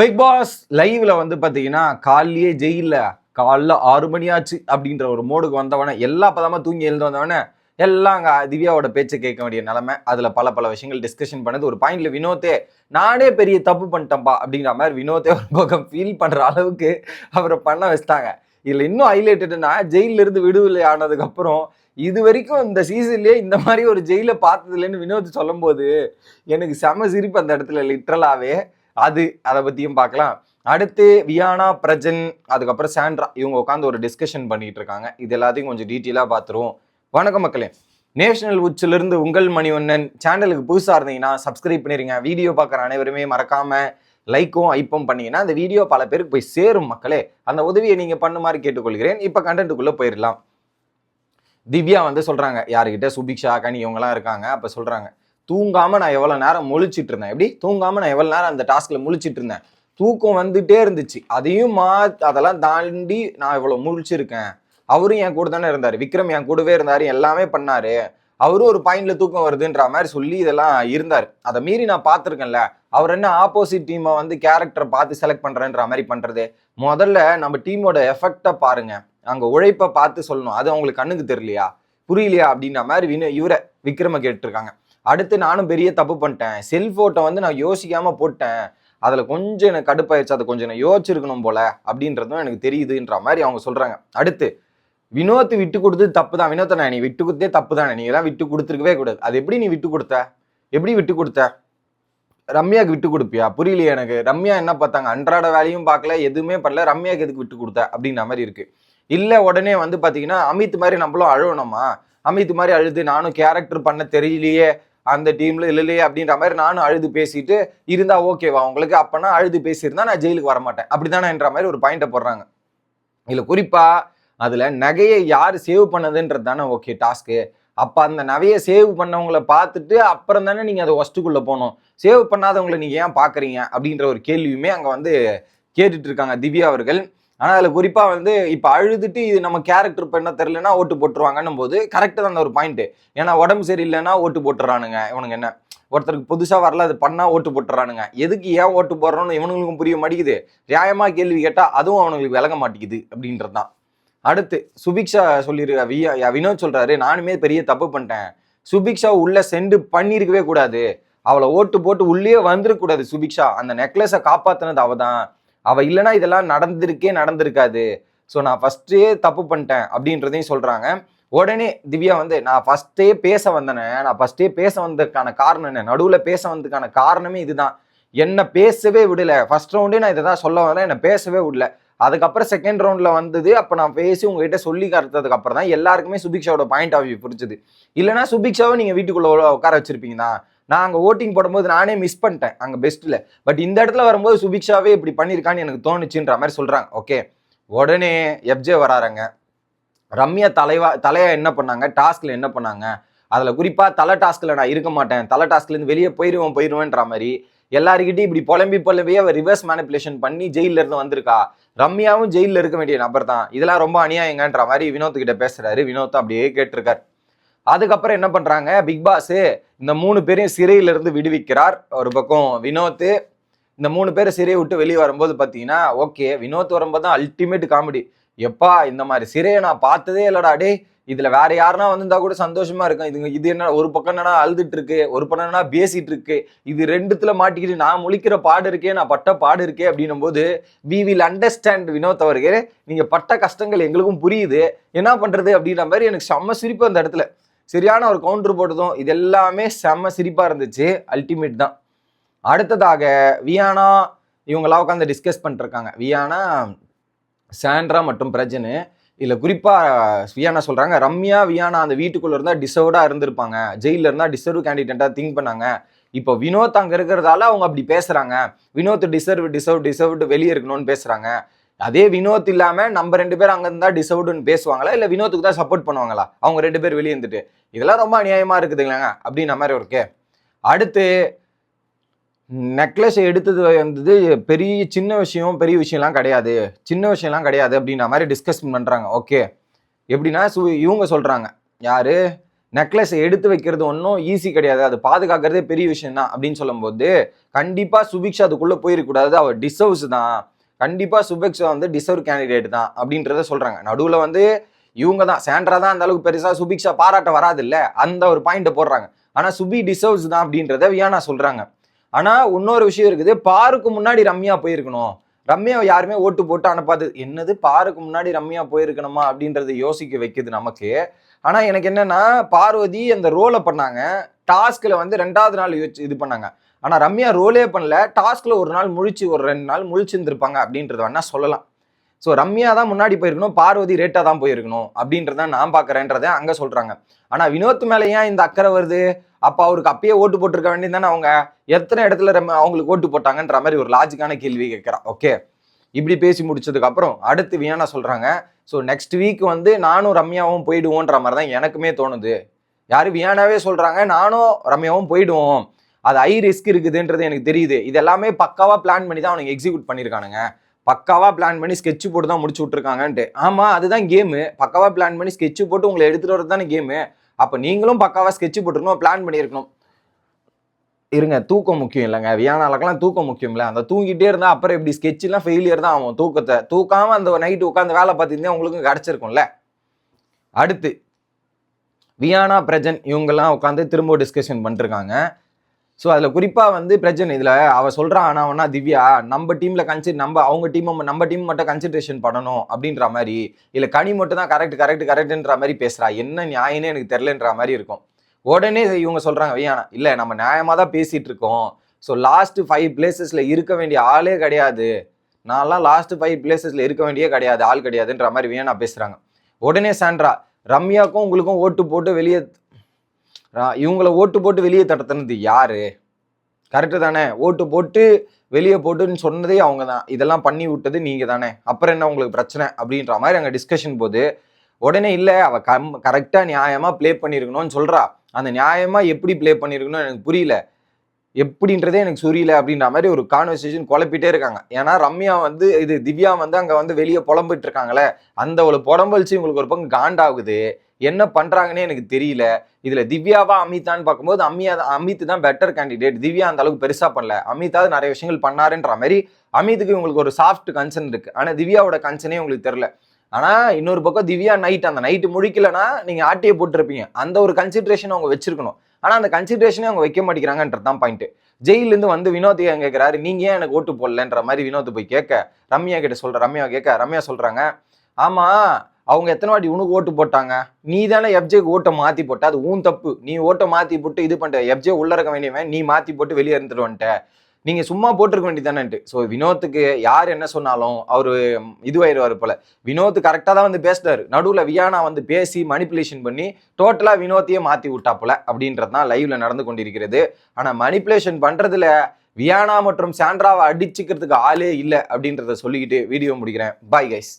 Big pass லைவ்ல வந்து பாத்தீங்கன்னா காலையே ஜெயில காலைல ஆறு மணி ஆச்சு அப்படின்ற ஒரு மோடுக்கு வந்தவனே எல்லா பதமா தூங்கி எழுந்து வந்தவனே எல்லாம் அங்கே திவ்யாவோட பேச்சை கேட்க வேண்டிய நிலைமை. அதில் பல பல விஷயங்கள் டிஸ்கஷன் பண்ணது. ஒரு பாயிண்ட்ல வினோத்தே நானே பெரிய தப்பு பண்ணிட்டேன்ப்பா அப்படிங்கிற மாதிரி வினோத்தே ஒரு பக்கம் ஃபீல் பண்ணுற அளவுக்கு அவரை பண்ண வச்சிட்டாங்க. இதில் இன்னும் ஹைலைட்டட்னா ஜெயிலிருந்து விடுதலை ஆனதுக்கப்புறம் இது வரைக்கும் இந்த சீசன்லேயே இந்த மாதிரி ஒரு ஜெயிலை பார்த்ததுலேன்னு வினோத் சொல்லும்போது எனக்கு செம சிரிப்பு அந்த இடத்துல லிட்ரலாகவே அது அதை பற்றியும் பார்க்கலாம். அடுத்து வியானா பிரஜன் அதுக்கப்புறம் சாண்ட்ரா இவங்க உட்காந்து ஒரு டிஸ்கஷன் பண்ணிட்டு இருக்காங்க இது எல்லாத்தையும் கொஞ்சம் டீட்டெயிலாக பார்த்துருவோம். வணக்கம் மக்களே. நேஷனல் உச்சிலிருந்து உங்கள் மணிவண்ணன். சேனலுக்கு புதுசாக இருந்தீங்கன்னா சப்ஸ்கிரைப் பண்ணிடுங்க வீடியோ பார்க்குற அனைவருமே மறக்காமல் லைக்கும் ஐப்பும் பண்ணீங்கன்னா அந்த வீடியோ பல பேருக்கு போய் சேரும் மக்களே. அந்த உதவியை நீங்கள் பண்ணுமாறு கேட்டுக்கொள்கிறேன். இப்போ கண்டென்ட்டுக்குள்ளே போயிடலாம். திவ்யா வந்து சொல்கிறாங்க யாருக்கிட்ட சுபிக்ஷா கனி இவங்கெல்லாம் இருக்காங்க. அப்போ சொல்கிறாங்க தூங்காம நான் எவ்வளவு நேரம் முழிச்சிட்டு இருந்தேன். எப்படி? தூங்காம நான் எவ்வளவு நேரம் அந்த டாஸ்க்ல முழிச்சிட்டு இருந்தேன். தூக்கம் வந்துட்டே இருந்துச்சு. அதையும் மா அதெல்லாம் தாண்டி நான் இவ்வளவு முழிச்சிருக்கேன். அவரும் என் கூட தானே இருந்தாரு. விக்ரம் என் கூடவே இருந்தாரு. எல்லாமே பண்ணாரு. அவரும் ஒரு பாயிண்ட்ல தூக்கம் வருதுன்ற மாதிரி சொல்லி இதெல்லாம் இருந்தார். அதை மீறி நான் பார்த்துருக்கேன்ல. அவர் என்ன ஆப்போசிட் டீமை வந்து கேரக்டரை பார்த்து செலக்ட் பண்றேன்ற மாதிரி பண்றது? முதல்ல நம்ம டீமோட எஃபெக்டை பாருங்க. அங்க உழைப்பை பார்த்து சொல்லணும். அது அவங்களுக்கு கண்ணுக்கு தெரியலையா? புரியலையா? அப்படின்ற மாதிரி வினு இவரை விக்ரம கேட்டிருக்காங்க. அடுத்து நானும் பெரிய தப்பு பண்ணிட்டேன். செல்போட்டை வந்து நான் யோசிக்காம போட்டேன். அதில் கொஞ்சம் எனக்கு கடுப்பாயிருச்சு. அதை கொஞ்சம் நான் யோசிச்சிருக்கணும் போல அப்படின்றதும் எனக்கு தெரியுதுன்ற மாதிரி அவங்க சொல்கிறாங்க அடுத்து வினோத் விட்டு கொடுத்தது தப்பு தான். வினோத்தை நான் நீ விட்டு கொடுத்தே தப்பு தானே. நீ எல்லாம் விட்டு கொடுத்துருக்கவே கூடாது. அது எப்படி நீ விட்டு கொடுத்த? எப்படி விட்டு கொடுத்த? ரம்யாவுக்கு விட்டு கொடுப்பியா? புரியலையே எனக்கு. ரம்யா என்ன பார்த்தாங்க? அன்றாட வேலையும் பார்க்கல எதுவுமே பண்ணல. ரம்யாவுக்கு எதுக்கு விட்டு கொடுத்த? அப்படின்ற மாதிரி இருக்கு. இல்லை உடனே வந்து பார்த்தீங்கன்னா அமித் மாதிரி நம்மளும் அழுவணுமா? அமித் மாதிரி அழுது நானும் கேரக்டர் பண்ண தெரியலையே. அந்த டீம்ல இல்லையே அப்படின்ற மாதிரி நானும் அழுது பேசிட்டு இருந்தா ஓகேவா உங்களுக்கு அப்பனா அழுது பேசியிருந்தா நான் ஜெயிலுக்கு வர மாட்டேன் அப்படிதானேன்ற மாதிரி ஒரு பாயிண்ட்டை போடுறாங்க. இதுல குறிப்பா அதுல நகையை யார் சேவ் பண்ணதுன்றது தானே ஓகே டாஸ்க்கு அப்ப அந்த நகையை சேவ் பண்ணவங்கள பார்த்துட்டு அப்புறம் தானே நீங்க அதை ஒஸ்ட்டுக்குள்ள போகணும். சேவ் பண்ணாதவங்களை நீங்க ஏன் பாக்குறீங்க அப்படின்ற ஒரு கேள்வியுமே அங்க வந்து கேட்டுட்டு இருக்காங்க திவ்யா அவர்கள். ஆனால் அதில் குறிப்பாக வந்து இப்போ அழுதுட்டு இது நம்ம கேரக்டர் பண்ண தெரிலனா ஓட்டு போட்டுருவாங்கன்னும் போது கரெக்டாக தான் அந்த ஒரு பாயிண்ட்டு ஏன்னா உடம்பு சரியில்லைன்னா ஓட்டு போட்டுறானுங்க. இவனுங்க என்ன? ஒருத்தருக்கு புதுசாக வரல அது பண்ணால் ஓட்டு போட்டுறானுங்க. எதுக்கு ஏன் ஓட்டு போடுறோம்னு இவனுங்களுக்கும் புரிய மாட்டேங்குது. நியாயமாக கேள்வி கேட்டால் அதுவும் அவனுங்களுக்கு விளங்க மாட்டேங்குது அப்படின்றது தான் அடுத்து சுபிக்ஷா சொல்லியிருக்க வி- வினோத் சொல்கிறாரு நானுமே பெரிய தப்பு பண்ணிட்டேன். சுபிக்ஷா உள்ளே செண்டு பண்ணியிருக்கவே கூடாது. அவளை ஓட்டு போட்டு உள்ளே வந்துடக்கூடாது சுபிக்ஷா. அந்த நெக்லஸை காப்பாற்றினது அவள் தான் அவ இல்லைன்னா இதெல்லாம் நடந்திருக்கே நடந்திருக்காது. ஸோ நான் ஃபஸ்ட்டே தப்பு பண்ணிட்டேன் அப்படின்றதையும் சொல்கிறாங்க உடனே திவ்யா வந்து நான் ஃபஸ்ட்டே பேச வந்தேனே நான் ஃபஸ்ட்டே பேச வந்ததுக்கான காரணம் என்ன? நடுவில் பேச வந்ததுக்கான காரணமே இதுதான். என்னை பேசவே விடல. ஃபஸ்ட் ரவுண்டே நான் இதை தான் சொல்ல வந்தேன் என்னை பேசவே விடல. அதுக்கப்புறம் செகண்ட் ரவுண்டில் வந்தது அப்போ நான் பேசி உங்ககிட்ட சொல்லி கருத்ததுக்கு அப்புறம் தான் எல்லாருக்குமே சுபிக்ஷாவோட பாயிண்ட் ஆஃப் வியூ புரிச்சுது இல்லைனா சுபிக்ஷாவை நீங்கள் வீட்டுக்குள்ள உட்கார வச்சிருப்பீங்க தான் நான் அங்கே ஓட்டிங் போடும்போது நானே மிஸ் பண்ணிட்டேன் அங்கே பெஸ்ட்டில் பட் இந்த இடத்துல வரும்போது சுபிக்ஷாவே இப்படி பண்ணியிருக்கான்னு எனக்கு தோணுச்சுன்ற மாதிரி சொல்கிறாங்க ஓகே உடனே எப்ஜே வராருங்க. ரம்யா தலைவா தலையா என்ன பண்ணாங்க? டாஸ்கில் என்ன பண்ணாங்க? அதில் குறிப்பாக தலை டாஸ்கில் நான் இருக்க மாட்டேன். தலை டாஸ்க்லேருந்து வெளியே போயிடுவோம் போயிருவேன்ற மாதிரி. எல்லாருக்கிட்டையும் இப்படி புலம்பி புலம்பியே அவர் ரிவர்ஸ் மேனிப்புலேஷன் பண்ணி ஜெயிலில் இருந்து வந்திருக்கா? ரம்யாவும் ஜெயிலில் இருக்க வேண்டிய நபர் தான் இதெல்லாம் ரொம்ப அநியாயங்கன்ற மாதிரி வினோத்துக்கிட்ட பேசுகிறாரு வினோத் அப்படியே கேட்டிருக்காரு. அதுக்கப்புறம் என்ன பண்றாங்க? பிக் பாஸ் இந்த மூணு பேரையும் சிறையில இருந்து விடுவிக்கிறார். ஒரு பக்கம் வினோத். இந்த மூணு பேர் சிறையை விட்டு வெளியே வரும்போது பார்த்தீங்கன்னா ஓகே வினோத் வரும்போது தான் அல்டிமேட் காமெடி எப்பா இந்த மாதிரி சிறையை நான் பார்த்ததே இல்லடா டே இதில் வேற யாருன்னா வந்திருந்தா கூட சந்தோஷமா இருக்கும். இதுங்க இது என்ன ஒரு பக்கம் என்னன்னா அழுதுட்டு இருக்கு ஒரு பக்கம் என்னன்னா பேசிட்டு இருக்கு. இது ரெண்டுத்துல மாட்டிக்கிட்டு நான் முழிக்கிற பாடு இருக்கே நான் பட்ட பாடு இருக்கே அப்படின்னும் போது வி வில் அண்டர்ஸ்டாண்ட் வினோத் அவர்களே. நீங்க பட்ட கஷ்டங்கள் எங்களுக்கும் புரியுது. என்ன பண்றது அப்படின்ற மாதிரி எனக்கு செம்ம சிரிப்பு அந்த இடத்துல. சரியான ஒரு கவுண்டர் போட்டதும் இது எல்லாமே செம்ம சிரிப்பாக இருந்துச்சு. அல்டிமேட் தான். அடுத்ததாக வியானா இவங்களாம் உட்காந்து டிஸ்கஸ் பண்ணிருக்காங்க வியானா சாண்ட்ரா மற்றும் பிரஜனு. இதில் குறிப்பாக வியானா சொல்கிறாங்க ரம்யா வியானா அந்த வீட்டுக்குள்ளே இருந்தால் டிசர்வ்டாக இருந்திருப்பாங்க. ஜெயிலில் இருந்தால் டிசர்வ் கேண்டிடேட்டாக திங்க் பண்ணாங்க. இப்போ வினோத் அங்கே இருக்கிறதால அவங்க அப்படி பேசுகிறாங்க வினோத் டிசர்வ் டிசர்வ் டிசர்வ்டு வெளியே இருக்கணும்னு பேசுகிறாங்க அதே வினோத் இல்லாமல் நம்ம ரெண்டு பேரும் அங்கே இருந்தால் டிசவுடுன்னு பேசுவாங்களா? இல்லை வினோத்துக்கு தான் சப்போர்ட் பண்ணுவாங்களா? அவங்க ரெண்டு பேர் வெளியே இருந்துட்டு. இதெல்லாம் ரொம்ப அநியாயமாக இருக்குதுங்களேங்க அப்படின்ற மாதிரி இருக்கே அடுத்து நெக்லஸ் எடுத்தது வந்து பெரிய சின்ன விஷயம் பெரிய விஷயம்லாம் கிடையாது. சின்ன விஷயம்லாம் கிடையாது அப்படின்ற மாதிரி டிஸ்கஸ் பண்ணுறாங்க ஓகே எப்படின்னா சு இவங்க சொல்கிறாங்க யார்? நெக்லஸை எடுத்து வைக்கிறது ஒன்றும் ஈஸி கிடையாது. அது பாதுகாக்கிறதே பெரிய விஷயம் தான் அப்படின்னு சொல்லும்போது கண்டிப்பாக சுபிக்ஷா அதுக்குள்ளே போயிருக்கூடாது அவர் டிசர்வ்ஸ் தான். கண்டிப்பாக சுபெக்ஸா வந்து டிசர்வ் கேண்டிடேட் தான் அப்படின்றத சொல்கிறாங்க நடுவில் வந்து இவங்க தான் சாண்ட்ரா தான் அந்த அளவுக்கு பெருசா சுபிக்ஷா பாராட்ட வராது இல்லை அந்த ஒரு பாயிண்ட்டை போடுறாங்க. ஆனால் சுபி டிசர்வ்ஸ் தான் அப்படின்றத வியானா சொல்கிறாங்க ஆனால் இன்னொரு விஷயம் இருக்குது. பாருக்கு முன்னாடி ரம்யா போயிருக்கணும். ரம்யாவை யாருமே ஓட்டு போட்டு அனுப்பாது. என்னது? பாருக்கு முன்னாடி ரம்யா போயிருக்கணுமா அப்படின்றத யோசிக்க வைக்குது நமக்கு. ஆனா எனக்கு என்னன்னா பார்வதி அந்த ரோலை பண்ணாங்க. டாஸ்க்ல வந்து ரெண்டாவது நாள் இது பண்ணாங்க. ஆனா ரம்யா ரோலே பண்ணல. டாஸ்க்ல ஒரு நாள் முழிச்சு ஒரு ரெண்டு நாள் முழிச்சிருந்திருப்பாங்க அப்படின்றத வேணா சொல்லலாம். ஸோ ரம்யா தான் முன்னாடி போயிருக்கணும் பார்வதி ரேட்டா தான் போயிருக்கணும் அப்படின்றத நான் பாக்குறேன்றதை அங்க சொல்றாங்க. ஆனா வினோத் மேலே ஏன் இந்த அக்கறை வருது? அப்ப அவருக்கு அப்பயே ஓட்டு போட்டிருக்க வேண்டியது அவங்க? எத்தனை இடத்துல ரம்யா அவங்களுக்கு ஓட்டு போட்டாங்கன்ற மாதிரி ஒரு லாஜிக்கான கேள்வி கேட்குறான் ஓகே இப்படி பேசி முடிச்சதுக்கு அப்புறம் அடுத்து வியானா சொல்றாங்க. ஸோ நெக்ஸ்ட் வீக் வந்து நானும் ரம்யாவும் போயிடுவோன்ற மாதிரி தான் எனக்குமே தோணுது. யாரும் வியானாவே சொல்கிறாங்க நானும் ரம்யாவும் போயிடுவோம். அது ஹை ரிஸ்க் இருக்குதுன்றது எனக்கு தெரியுது. இது எல்லாமே பக்காவாக பிளான் பண்ணி தான் அவனுக்கு எக்ஸிக்யூட் பண்ணியிருக்கானுங்க பக்காவாக பிளான் பண்ணி ஸ்கெட்ச் போட்டு தான் முடிச்சு விட்ருக்காங்கன்ட்டு ஆமாம் அதுதான் கேமு பக்காவாக பிளான் பண்ணி ஸ்கெட்ச் போட்டு உங்களை எடுத்துகிட்டு வரது தானே கேமு அப்போ நீங்களும் பக்காவாக ஸ்கெட்ச் போட்டுருக்கணும் பிளான் பண்ணியிருக்கணும் இருங்க தூக்கம் முக்கியம் இல்லைங்க. வியானாலக்கெல்லாம் தூக்கம் முக்கியம் இல்லை. அந்த தூங்கிட்டே இருந்தால் அப்புறம் இப்படி ஸ்கெட்செலாம் ஃபெயிலியர் தான் ஆகும் தூக்கத்தை. தூக்காம அந்த நைட்டு உட்காந்து வேலை பார்த்துருந்தா உங்களுக்கும் கிடச்சிருக்கும்ல. அடுத்து வியானா பிரஜன் இவங்கெல்லாம் உட்காந்து திரும்ப டிஸ்கஷன் பண்ணிருக்காங்க. ஸோ அதில் குறிப்பாக வந்து பிரஜன் இதில் அவள் சொல்கிறா ஆனால் வேணா திவ்யா நம்ம டீமில் கன்சிட் நம்ம அவங்க டீம் நம்ம டீம் மட்டும் கன்சிடரேஷன் பண்ணணும் அப்படின்ற மாதிரி. இல்லை கனி மட்டும் தான் கரெக்ட் கரெக்ட் கரெக்டுன்ற மாதிரி பேசுகிறா என்ன நியாயம்னே எனக்கு தெரிலன்ற மாதிரி இருக்கும். உடனே இவங்க சொல்கிறாங்க வியானா இல்லை நம்ம நியாயமாக தான் பேசிகிட்டு இருக்கோம் ஸோ லாஸ்ட் ஃபைவ் பிளேசஸில் இருக்க வேண்டிய ஆளே கிடையாது. நான்லாம் லாஸ்ட் ஃபைவ் பிளேசஸில் இருக்க வேண்டிய கிடையாது ஆள் கிடையாதுன்ற மாதிரி வியானா பேசுகிறாங்க உடனே சாண்ட்ரா ரம்யாக்கும் உங்களுக்கும் ஓட்டு போட்டு வெளியே இவங்கள ஓட்டு போட்டு வெளியே தட்டுனது யாரு? கரெக்டு தானே. ஓட்டு போட்டு வெளியே போட்டுன்னு சொன்னதே அவங்க தான். இதெல்லாம் பண்ணி விட்டது நீங்கள் தானே. அப்புறம் என்ன உங்களுக்கு பிரச்சனை? அப்படின்ற மாதிரி அங்கே டிஸ்கஷன் போது உடனே இல்லை அவள் கம் கரெக்டாக நியாயமாக ப்ளே பண்ணியிருக்கணும்னு சொல்கிறா அந்த நியாயமா எப்படி ப்ளே பண்ணியிருக்கணும் எனக்கு புரியல. எப்படின்றதே எனக்கு புரியல அப்படின்ற மாதிரி ஒரு கான்வர்சேஷன் குழப்பிட்டே இருக்காங்க. ஏன்னா ரம்யா வந்து இது திவ்யா வந்து அங்கே வந்து வெளியே புலம்பிட்டு இருக்காங்களே அந்த ஒரு புலம்பலிச்சு உங்களுக்கு ஒரு பக்கம் காண்டாகுது. என்ன பண்ணுறாங்கன்னே எனக்கு தெரியல. இதில் திவ்யாவா அமிதான்னு பார்க்கும்போது அம்மியா அமித் தான் பெட்டர் கேண்டிடேட் திவ்யா அந்த அளவுக்கு பெருசாக பண்ணல. அமிதாவது நிறைய விஷயங்கள் பண்ணாருன்ற மாதிரி அமித்துக்கு உங்களுக்கு ஒரு சாஃப்ட் கன்சர்ன் இருக்குது ஆனால் திவ்யாவோட கன்சர்னே உங்களுக்கு தெரில ஆனா இன்னொரு பக்கம் திவ்யா நைட் அந்த நைட்டு முழிக்கலைன்னா நீங்க ஆட்டியை போட்டிருப்பீங்க. அந்த ஒரு கன்சிடரேஷன் அவங்க வச்சிருக்கணும். ஆனா அந்த கன்சிடரேஷனே அவங்க வைக்க மாட்டேங்கிறாங்கன்றது தான் பாயிண்ட் ஜெயிலேருந்து வந்து வினோத் ஏன் கேட்கிறாரு ஏன் எனக்கு ஓட்டு போடலன்ற மாதிரி வினோத் போய் கேட்க ரம்யா கிட்ட சொல்கிற ரம்யா கேட்க ரம்யா சொல்கிறாங்க ஆமாம் அவங்க எத்தனை வாட்டி உனக்கு ஓட்டு போட்டாங்க? நீ தானே எஃப்ஜேக்கு ஓட்டை மாற்றி போட்ட அது உன் தப்பு. நீ ஓட்டை மாற்றி போட்டு இது பண்ணிட்ட எஃப்ஜே உள்ள இருக்க வேண்டியவன் நீ மாற்றி போட்டு வெளியே இருந்துட்டு வந்துட்ட நீங்க சும்மா போட்டிருக்க வேண்டியதானேன்ட்டு ஸோ வினோத்துக்கு யார் என்ன சொன்னாலும் அவரு இதுவாயிருவாரு போல. வினோத் கரெக்டாக தான் வந்து பேசினார் நடுவில் வியானா வந்து பேசி மணிப்புலேஷன் பண்ணி டோட்டலாக வினோத்தையே மாற்றி விட்டாப்புல அப்படின்றது தான் லைவ்ல நடந்து கொண்டிருக்கிறது. ஆனால் மணிப்புலேஷன் பண்றதுல வியானா மற்றும் சாண்ட்ராவை அடிச்சுக்கிறதுக்கு ஆளே இல்லை அப்படின்றத சொல்லிக்கிட்டு வீடியோ முடிக்கிறேன். Bye guys